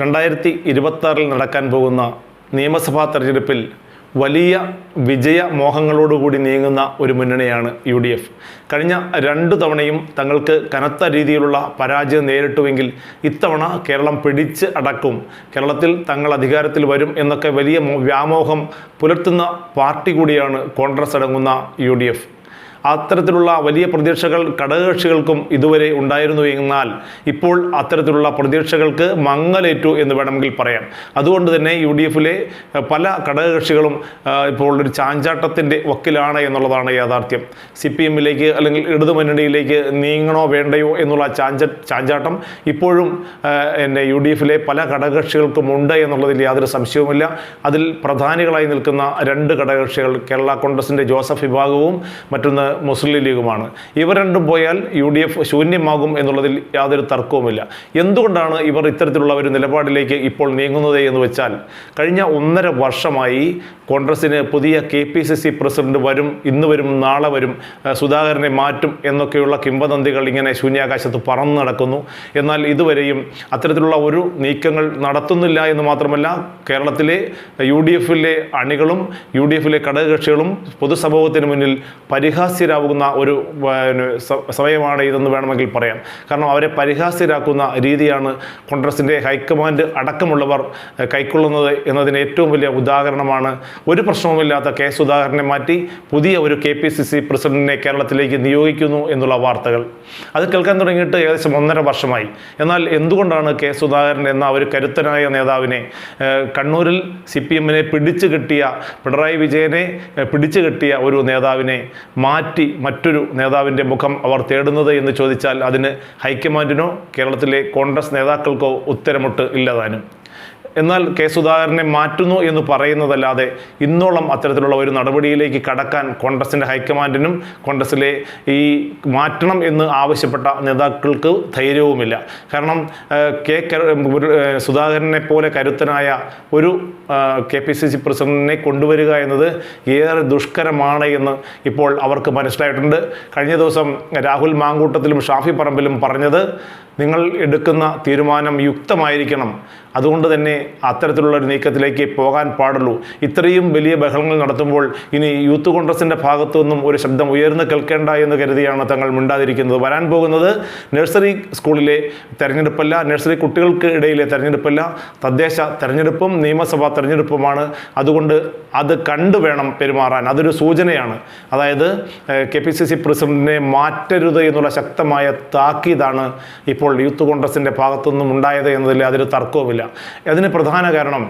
രണ്ടായിരത്തി ഇരുപത്തി നടക്കാൻ പോകുന്ന നിയമസഭാ തെരഞ്ഞെടുപ്പിൽ വലിയ വിജയ മോഹങ്ങളോടുകൂടി നീങ്ങുന്ന ഒരു മുന്നണിയാണ് യു ഡി എഫ്. കഴിഞ്ഞ രണ്ടു തവണയും തങ്ങൾക്ക് കനത്ത രീതിയിലുള്ള പരാജയം നേരിട്ടുവെങ്കിൽ ഇത്തവണ കേരളം പിടിച്ച് അടക്കും. കേരളത്തിൽ തങ്ങൾ അധികാരത്തിൽ വരും എന്നൊക്കെ വലിയ വ്യാമോഹം പുലർത്തുന്ന പാർട്ടി കൂടിയാണ് കോൺഗ്രസ് അടങ്ങുന്ന യു ഡി എഫ്. അത്തരത്തിലുള്ള വലിയ പ്രതീക്ഷകൾ ഘടകകക്ഷികൾക്കും ഇതുവരെ ഉണ്ടായിരുന്നു എന്നാൽ ഇപ്പോൾ അത്തരത്തിലുള്ള പ്രതീക്ഷകൾക്ക് മങ്ങലേറ്റു എന്ന് വേണമെങ്കിൽ പറയാം. അതുകൊണ്ട് തന്നെ യു ഡി എഫിലെ പല ഘടകകക്ഷികളും ഇപ്പോൾ ഒരു ചാഞ്ചാട്ടത്തിന്റെ വക്കിലാണ് എന്നുള്ളതാണ് യാഥാർത്ഥ്യം. സി പി എമ്മിലേക്ക് അല്ലെങ്കിൽ ഇടതുമുന്നണിയിലേക്ക് നീങ്ങണോ വേണ്ടയോ എന്നുള്ള ചാഞ്ച ചാഞ്ചാട്ടം ഇപ്പോഴും എന്നെ യു ഡി എഫിലെ പല ഘടകകക്ഷികൾക്കും ഉണ്ട് എന്നുള്ളതിൽ യാതൊരു സംശയവുമില്ല. അതിൽ പ്രധാനികളായി നിൽക്കുന്ന രണ്ട് ഘടകകക്ഷികൾ കേരള കോൺഗ്രസിന്റെ ജോസഫ് വിഭാഗവും മറ്റൊന്ന് മുസ്ലിം ലീഗുമാണ്. ഇവർ രണ്ടും പോയാൽ യു ഡി എഫ് ശൂന്യമാകും എന്നുള്ളതിൽ യാതൊരു തർക്കവുമില്ല. എന്തുകൊണ്ടാണ് ഇവർ ഇത്തരത്തിലുള്ള ഒരു നിലപാടിലേക്ക് ഇപ്പോൾ നീങ്ങുന്നത് എന്ന് വെച്ചാൽ കഴിഞ്ഞ ഒന്നര വർഷമായി കോൺഗ്രസിന് പുതിയ K P C C president വരും ഇന്ന് വരും നാളെ വരും സുധാകരനെ മാറ്റും എന്നൊക്കെയുള്ള കിംവദന്തികൾ ഇങ്ങനെ ശൂന്യാകാശത്ത് പറന്നു നടക്കുന്നു. എന്നാൽ ഇതുവരെയും അത്തരത്തിലുള്ള ഒരു നീക്കങ്ങൾ നടത്തുന്നില്ല എന്ന് മാത്രമല്ല കേരളത്തിലെ യു ഡി എഫിലെ അണികളും യു ഡി എഫിലെ ഘടകകക്ഷികളും പൊതുസമൂഹത്തിന് മുന്നിൽ പരിഹാസ്യരാകുന്ന ഒരു സമയമാണ് ഇതെന്ന് വേണമെങ്കിൽ പറയാം. കാരണം അവരെ പരിഹാസ്യരാക്കുന്ന രീതിയാണ് കോൺഗ്രസിന്റെ ഹൈക്കമാൻഡ് അടക്കമുള്ളവർ കൈക്കൊള്ളുന്നത് എന്നതിന് ഏറ്റവും വലിയ ഉദാഹരണമാണ് ഒരു പ്രശ്നവുമില്ലാത്ത കെ സുധാകരനെ മാറ്റി പുതിയ ഒരു കെ പി സി സി പ്രസിഡന്റിനെ കേരളത്തിലേക്ക് നിയോഗിക്കുന്നു എന്നുള്ള വാർത്തകൾ. അത് കേൾക്കാൻ തുടങ്ങിയിട്ട് ഏകദേശം ഒന്നര വർഷമായി. എന്നാൽ എന്തുകൊണ്ടാണ് കെ സുധാകരൻ എന്ന ഒരു കരുത്തനായ നേതാവിനെ കണ്ണൂരിൽ സി പി എമ്മിനെ പിടിച്ചു കെട്ടിയ പിണറായി വിജയനെ പിടിച്ചു കെട്ടിയ ഒരു നേതാവിനെ മാറ്റി മറ്റൊരു നേതാവിന്റെ മുഖം അവർ തേടുന്നത് എന്ന് ചോദിച്ചാൽ അതിന് ഹൈക്കമാൻഡിനോ കേരളത്തിലെ കോൺഗ്രസ് നേതാക്കൾക്കോ ഉത്തരമൊട്ട് ഇല്ലതാനും എന്നാൽ കെ സുധാകരനെ മാറ്റുന്നു എന്ന് പറയുന്നതല്ലാതെ ഇന്നോളം അത്തരത്തിലുള്ള ഒരു നടപടിയിലേക്ക് കടക്കാൻ കോൺഗ്രസിന്റെ ഹൈക്കമാൻഡിനും കോൺഗ്രസിലെ ഈ മാറ്റണം എന്ന് ആവശ്യപ്പെട്ട നേതാക്കൾക്ക് ധൈര്യവുമില്ല. കാരണം കെ സുധാകരനെ പോലെ കരുത്തനായ ഒരു കെ പി സി സി പ്രസിഡന്റിനെ കൊണ്ടുവരിക എന്നത് ഏറെ ദുഷ്കരമാണ് എന്ന് ഇപ്പോൾ അവർക്ക് മനസ്സിലായിട്ടുണ്ട്. കഴിഞ്ഞ ദിവസം രാഹുൽ മാങ്കൂട്ടത്തിലും ഷാഫി പറമ്പിലും പറഞ്ഞത് നിങ്ങൾ എടുക്കുന്ന തീരുമാനം യുക്തമായിരിക്കണം. അതുകൊണ്ട് തന്നെ അത്തരത്തിലുള്ള ഒരു നീക്കത്തിലേക്ക് പോകാൻ പാടുള്ളൂ. ഇത്രയും വലിയ ബഹളങ്ങൾ നടത്തുമ്പോൾ ഇനി യൂത്ത് കോൺഗ്രസിന്റെ ഭാഗത്തു നിന്നും ഒരു ശബ്ദം ഉയർന്നു കേൾക്കേണ്ട എന്ന് കരുതിയാണ് തങ്ങൾ മിണ്ടാതിരിക്കുന്നത്. വരാൻ പോകുന്നത് നഴ്സറി സ്കൂളിലെ തെരഞ്ഞെടുപ്പല്ല നഴ്സറി കുട്ടികൾക്ക് ഇടയിലെ തെരഞ്ഞെടുപ്പല്ല തദ്ദേശ തെരഞ്ഞെടുപ്പും നിയമസഭാ തെരഞ്ഞെടുപ്പുമാണ്. അതുകൊണ്ട് അത് കണ്ടു വേണം പെരുമാറാൻ. അതൊരു സൂചനയാണ്. അതായത് കെ പി സി സി പ്രസിഡന്റിനെ മാറ്റരുത് എന്നുള്ള ശക്തമായ താക്കീതാണ് ഇപ്പോൾ യൂത്ത് കോൺഗ്രസിന്റെ ഭാഗത്തുനിന്നും ഉണ്ടായത് എന്നതിൽ അതൊരു തർക്കവുമില്ല. അതിന് പ്രധാന കാരണം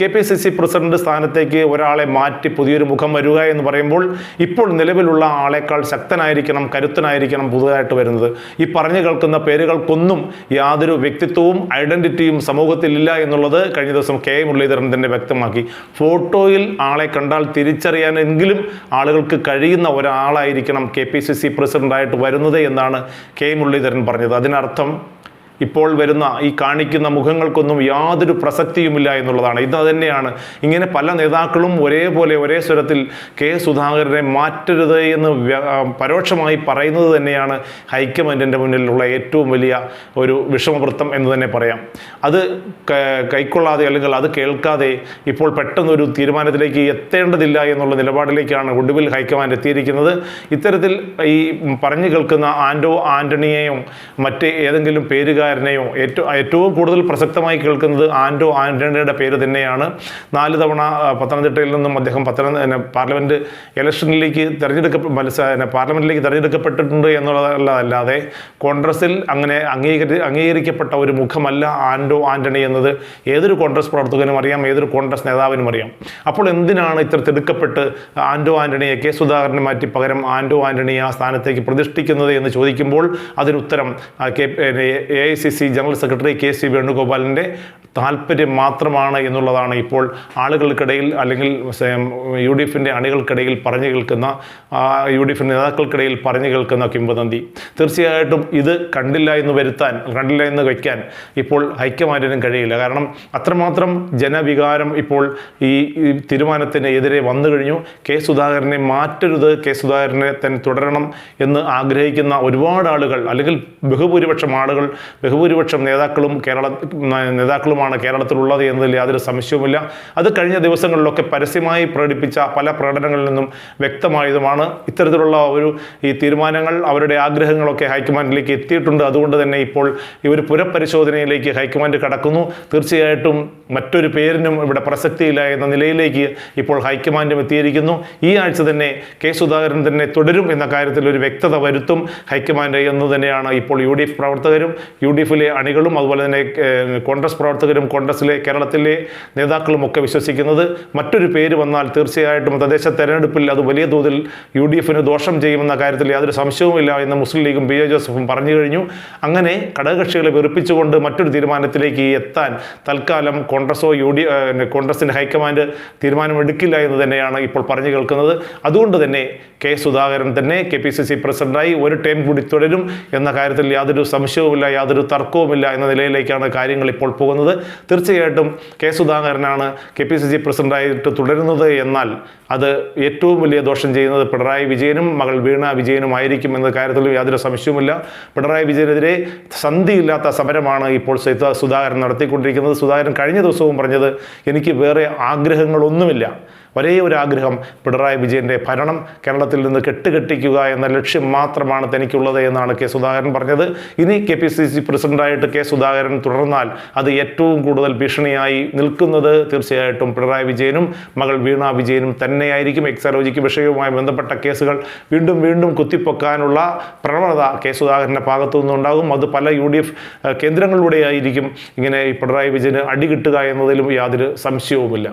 K P C C president സ്ഥാനത്തേക്ക് ഒരാളെ മാറ്റി പുതിയൊരു മുഖം വരിക എന്ന് പറയുമ്പോൾ ഇപ്പോൾ നിലവിലുള്ള ആളെക്കാൾ ശക്തനായിരിക്കണം കരുത്തനായിരിക്കണം പുതുതായിട്ട് വരുന്നത്. ഈ പറഞ്ഞു കേൾക്കുന്ന പേരുകൾക്കൊന്നും യാതൊരു വ്യക്തിത്വവും ഐഡന്റിറ്റിയും സമൂഹത്തിലില്ല എന്നുള്ളത് കഴിഞ്ഞ ദിവസം കെ മുരളീധരൻ തന്നെ വ്യക്തമാക്കി. ഫോട്ടോയിൽ ആളെ കണ്ടാൽ തിരിച്ചറിയാനെങ്കിലും ആളുകൾക്ക് കഴിയുന്ന ഒരാളായിരിക്കണം കെ പി സി സി പ്രസിഡന്റായിട്ട് വരുന്നത് എന്നാണ് കെ മുരളീധരൻ പറഞ്ഞത്. അതിനർത്ഥം ഇപ്പോൾ വരുന്ന ഈ കാണിക്കുന്ന മുഖങ്ങൾക്കൊന്നും യാതൊരു പ്രസക്തിയുമില്ല എന്നുള്ളതാണ്. ഇത് തന്നെയാണ്. ഇങ്ങനെ പല നേതാക്കളും ഒരേപോലെ ഒരേ സ്വരത്തിൽ കെ സുധാകരനെ മാറ്റരുത് എന്ന് പരോക്ഷമായി പറയുന്നത് തന്നെയാണ് ഹൈക്കമാൻഡിന്റെ മുന്നിലുള്ള ഏറ്റവും വലിയ ഒരു വിഷമവൃത്തം എന്ന് തന്നെ പറയാം. അത് കൈക്കൊള്ളാതെ അല്ലെങ്കിൽ അത് കേൾക്കാതെ ഇപ്പോൾ പെട്ടെന്നൊരു തീരുമാനത്തിലേക്ക് എത്തേണ്ടതില്ല എന്നുള്ള നിലപാടിലേക്കാണ് ഒടുവിൽ ഹൈക്കമാൻഡ് എത്തിയിരിക്കുന്നത്. ഇത്തരത്തിൽ ഈ പറഞ്ഞു കേൾക്കുന്ന ആൻഡോ ആന്റണിയെയും മറ്റ് ഏതെങ്കിലും പേരുകാരനെയോ ഏറ്റവും ഏറ്റവും കൂടുതൽ പ്രസക്തമായി കേൾക്കുന്നത് ആൻഡോ ആന്റണിയുടെ പേര് തന്നെയാണ്. നാല് തവണ പത്തനംതിട്ടയിൽ നിന്നും അദ്ദേഹം പത്തനം പാർലമെന്റ് ഇലക്ഷനിലേക്ക് തെരഞ്ഞെടുക്ക മത്സര പാർലമെന്റിലേക്ക് തിരഞ്ഞെടുക്കപ്പെട്ടിട്ടുണ്ട് തെരഞ്ഞെടുക്കപ്പെട്ടിട്ടുണ്ട് എന്നുള്ളതല്ലാതെ കോൺഗ്രസിൽ അങ്ങനെ അംഗീകരി അംഗീകരിക്കപ്പെട്ട ഒരു മുഖമല്ല ആൻഡോ ആന്റണി എന്നത്. ഏതൊരു കോൺഗ്രസ് പ്രവർത്തകനും അറിയാം ഏതൊരു കോൺഗ്രസ് നേതാവിനും അറിയാം. അപ്പോൾ എന്തിനാണ് ഇത്ര തിടുക്കപ്പെട്ട് ആൻഡോ ആന്റണിയെ കെ സുധാകരനെ മാറ്റി പകരം ആൻഡോ ആന്റണി ആ സ്ഥാനത്തേക്ക് പ്രതിഷ്ഠിക്കുന്നത് എന്ന് ചോദിക്കുമ്പോൾ അതിനുത്തരം K A I C C general secretary K C വേണുഗോപാലിന്റെ താല്പര്യം മാത്രമാണ് എന്നുള്ളതാണ് ഇപ്പോൾ ആളുകൾക്കിടയിൽ അല്ലെങ്കിൽ യു ഡി എഫിന്റെ അണികൾക്കിടയിൽ പറഞ്ഞു കേൾക്കുന്ന യു ഡി എഫിന്റെ നേതാക്കൾക്കിടയിൽ പറഞ്ഞു കേൾക്കുന്ന കിംവദന്തി. തീർച്ചയായിട്ടും ഇത് കണ്ടില്ല എന്ന് വരുത്താൻ കണ്ടില്ല എന്ന് വയ്ക്കാൻ ഇപ്പോൾ ഐക്യമാരനും കഴിയില്ല. കാരണം അത്രമാത്രം ജനവികാരം ഇപ്പോൾ ഈ തീരുമാനത്തിന് എതിരെ വന്നു കഴിഞ്ഞു. കെ സുധാകരനെ മാറ്റരുത് കെ സുധാകരനെ തന്നെ തുടരണം എന്ന് ആഗ്രഹിക്കുന്ന ഒരുപാട് ആളുകൾ അല്ലെങ്കിൽ ബഹുഭൂരിപക്ഷം ആളുകൾ ബഹുഭൂരിപക്ഷം നേതാക്കളും കേരള നേതാക്കളുമാണ് കേരളത്തിലുള്ളത് എന്നതിൽ യാതൊരു സംശയവുമില്ല. അത് കഴിഞ്ഞ ദിവസങ്ങളിലൊക്കെ പരസ്യമായി പ്രകടിപ്പിച്ച പല പ്രകടനങ്ങളിൽ നിന്നും വ്യക്തമായതുമാണ്. ഇത്തരത്തിലുള്ള ഒരു ഈ തീരുമാനങ്ങൾ അവരുടെ ആഗ്രഹങ്ങളൊക്കെ ഹൈക്കമാൻഡിലേക്ക് എത്തിയിട്ടുണ്ട്. അതുകൊണ്ട് തന്നെ ഇപ്പോൾ ഈ ഒരു പുനഃപരിശോധനയിലേക്ക് ഹൈക്കമാൻഡ് കടക്കുന്നു. തീർച്ചയായിട്ടും മറ്റൊരു പേരിനും ഇവിടെ പ്രസക്തിയില്ല എന്ന നിലയിലേക്ക് ഇപ്പോൾ ഹൈക്കമാൻഡും എത്തിയിരിക്കുന്നു. ഈ ആഴ്ച തന്നെ കെ സുധാകരൻ തന്നെ തുടരും എന്ന കാര്യത്തിൽ ഒരു വ്യക്തത വരുത്തും ഹൈക്കമാൻഡ് എന്ന് തന്നെയാണ് ഇപ്പോൾ യു പ്രവർത്തകരും യു ഡി എഫിലെ അണികളും അതുപോലെ തന്നെ കോൺഗ്രസ് പ്രവർത്തകരും കോൺഗ്രസിലെ കേരളത്തിലെ നേതാക്കളും ഒക്കെ വിശ്വസിക്കുന്നത് മറ്റൊരു പേര് വന്നാൽ തീർച്ചയായിട്ടും തദ്ദേശ തെരഞ്ഞെടുപ്പിൽ അത് വലിയ തോതിൽ യു ഡി എഫിന് ദോഷം ചെയ്യുമെന്ന കാര്യത്തിൽ യാതൊരു സംശയവുമില്ല എന്ന് മുസ്ലിം ലീഗും പി ജോസഫും പറഞ്ഞു കഴിഞ്ഞു. അങ്ങനെ ഘടകകക്ഷികളെ വെറുപ്പിച്ചുകൊണ്ട് മറ്റൊരു തീരുമാനത്തിലേക്ക് എത്താൻ തൽക്കാലം കോൺഗ്രസോ യു ഡി കോൺഗ്രസിന്റെ ഹൈക്കമാൻഡ് തീരുമാനമെടുക്കില്ല എന്ന് തന്നെയാണ് ഇപ്പോൾ പറഞ്ഞു കേൾക്കുന്നത്. അതുകൊണ്ട് തന്നെ കെ സുധാകരൻ തന്നെ കെ പി സി സി പ്രസിഡന്റായി ഒരു ടൈം കൂടി തുടരും എന്ന കാര്യത്തിൽ യാതൊരു സംശയവുമില്ല യാതൊരു തർക്കവുമില്ല എന്ന നിലയിലേക്കാണ് കാര്യങ്ങൾ ഇപ്പോൾ പോകുന്നത്. തീർച്ചയായിട്ടും കെ സുധാകരനാണ് കെ പി സി സി പ്രസിഡന്റായിട്ട് തുടരുന്നത് എന്നാൽ അത് ഏറ്റവും വലിയ ദോഷം ചെയ്യുന്നത് പിണറായി വിജയനും മകൾ വീണ വിജയനും ആയിരിക്കും എന്ന കാര്യത്തിലും യാതൊരു സംശയവുമില്ല. പിണറായി വിജയനെതിരെ സന്ധിയില്ലാത്ത സമരമാണ് ഇപ്പോൾ സൈത സുധാകരൻ നടത്തിക്കൊണ്ടിരിക്കുന്നത്. സുധാകരൻ കഴിഞ്ഞ ദിവസവും പറഞ്ഞത് എനിക്ക് വേറെ ആഗ്രഹങ്ങളൊന്നുമില്ല. ഒരേ ഒരു ആഗ്രഹം പിണറായി വിജയന്റെ ഭരണം കേരളത്തിൽ നിന്ന് കെട്ടുകെട്ടിക്കുക എന്ന ലക്ഷ്യം മാത്രമാണ് തനിക്കുള്ളത് എന്നാണ് കെ സുധാകരൻ പറഞ്ഞത്. ഇനി കെ പി സി സി പ്രസിഡന്റായിട്ട് കെ സുധാകരൻ തുടർന്നാൽ അത് ഏറ്റവും കൂടുതൽ ഭീഷണിയായി നിൽക്കുന്നത് തീർച്ചയായിട്ടും പിണറായി വിജയനും മകൾ വീണ വിജയനും തന്നെയായിരിക്കും. എക്സാലോജിക്ക് വിഷയവുമായി ബന്ധപ്പെട്ട കേസുകൾ വീണ്ടും വീണ്ടും കുത്തിപ്പൊക്കാനുള്ള പ്രവണത കെ സുധാകരന്റെ ഭാഗത്തു നിന്നുണ്ടാകും. അത് പല യു ഡി എഫ് കേന്ദ്രങ്ങളിലൂടെയായിരിക്കും ഇങ്ങനെ പിണറായി വിജയന് അടി കിട്ടുക എന്നതിലും യാതൊരു സംശയവുമില്ല.